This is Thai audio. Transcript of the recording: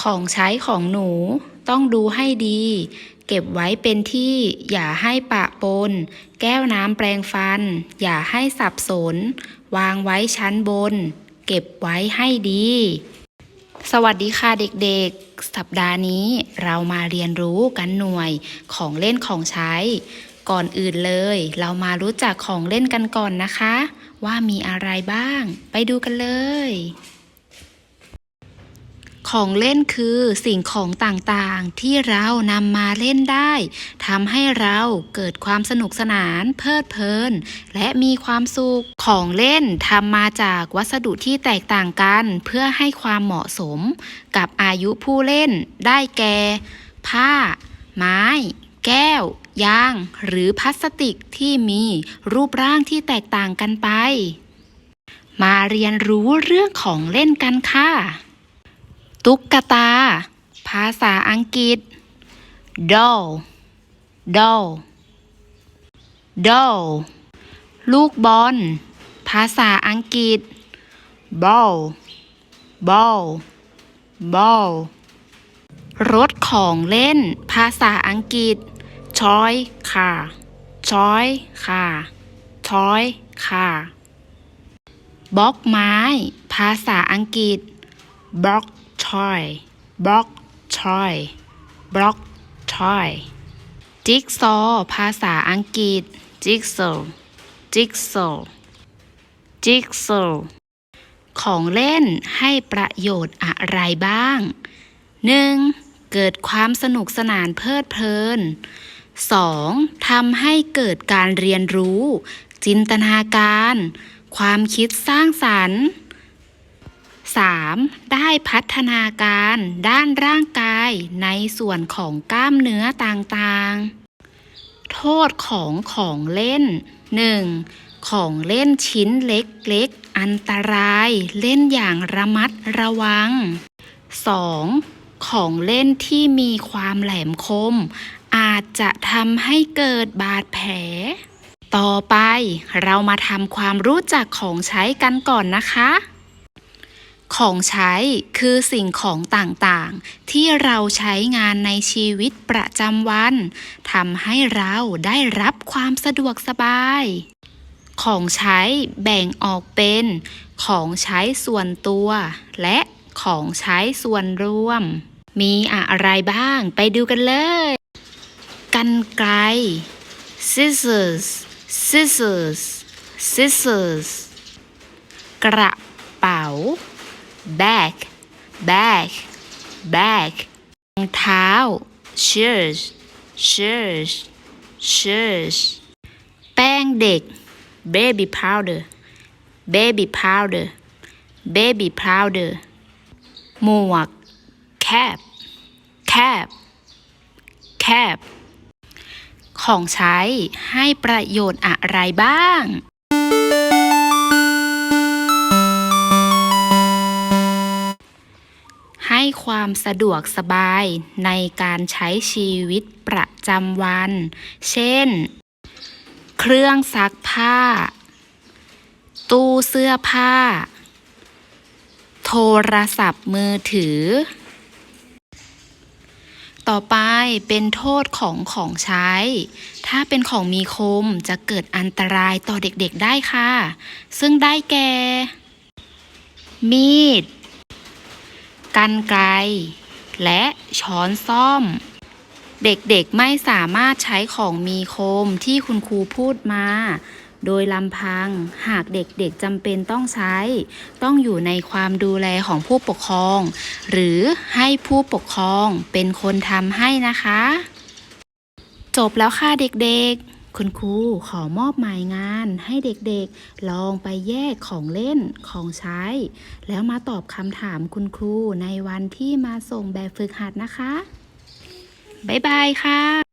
ของใช้ของหนูต้องดูให้ดี เก็บไว้เป็นที่อย่าให้ปะปน แก้วน้ำแปลงฟัน อย่าให้สับสน วางไว้ชั้นบน เก็บไว้ให้ดี สวัสดีค่ะเด็กๆ สัปดาห์นี้เรามาเรียนรู้กันหน่วยของเล่นของใช้ ก่อนอื่นเลย เรามารู้จักของเล่นกันก่อนนะคะ ว่ามีอะไรบ้าง ไปดูกันเลย ของเล่นคือสิ่งของต่างๆ ที่เรานำมาเล่นได้ทำให้เราเกิดความสนุกสนาน เพลิดเพลิน และมีความสุขของเล่นทำมาจากวัสดุที่แตกต่างกัน เพื่อให้ความเหมาะสม กับอายุผู้เล่น ได้แก่ ผ้า ไม้ แก้ว ยางหรือพลาสติกที่มีรูปร่างที่แตกต่างกันไป มาเรียนรู้เรื่องของเล่นกันค่ะ ตุ๊กตา ภาษาอังกฤษ doll doll doll ลูกบอล ภาษาอังกฤษ ball ball ball รถของเล่น ภาษาอังกฤษ toy car toy car toy car บล็อกไม้ ภาษาอังกฤษ block toy block toy block toy จิ๊กซอว์ภาษาอังกฤษ jigsaw jigsaw jigsaw ของเล่นให้ประโยชน์อะไรบ้าง 1. เกิดความสนุกสนานเพลิดเพลิน 2. ทำให้เกิดการเรียนรู้ จินตนาการ ความคิดสร้างสรรค์ 3. ได้พัฒนาการด้านร่างกายในส่วนของกล้ามเนื้อต่างๆ โทษของของเล่น 1. ของเล่นชิ้นเล็กๆ อันตรายเล่นอย่างระมัดระวัง 2. ของเล่นที่มีความแหลมคม อาจจะทำให้เกิดบาดแผล ต่อไปเรามาทำความรู้จักของใช้กันก่อนนะคะ ของใช้คือสิ่งของต่างๆ ที่เราใช้งานในชีวิตประจำวันทำให้เราได้รับความสะดวกสบาย ของใช้แบ่งออกเป็น ของใช้ส่วนตัว และของใช้ส่วนรวมมีอะไรบ้างไปดูกันเลย กันไกร scissors scissors scissors กระเป๋า bag bag bag รองเท้า shoes shoes shoes แป้งเด็ก baby powder baby powder baby powder หมวก cap cap cap ของใช้ให้ประโยชน์อะไรบ้างให้ความสะดวกสบายในการใช้ชีวิตประจำวัน เช่น เครื่องซักผ้า ตู้เสื้อผ้า โทรศัพท์มือถือ ต่อไปเป็นโทษของของใช้ ถ้าเป็นของมีคมจะเกิดอันตรายต่อเด็กๆได้ค่ะ ซึ่งได้แก่ มีด กันไกร และช้อนซ่อม เด็กๆไม่สามารถใช้ของมีคมที่คุณครูพูดมา โดยลำพังหากเด็กๆจำเป็นต้องใช้ ต้องอยู่ในความดูแลของผู้ปกครอง หรือให้ผู้ปกครองเป็นคนทำให้นะคะ จบแล้วค่ะเด็กๆคุณครูขอมอบหมายงานให้เด็กๆ ลองไปแยกของเล่นของใช้ แล้วมาตอบคำถามคุณครูในวันที่มาส่งแบบฝึกหัดนะคะ บ๊ายบายค่ะ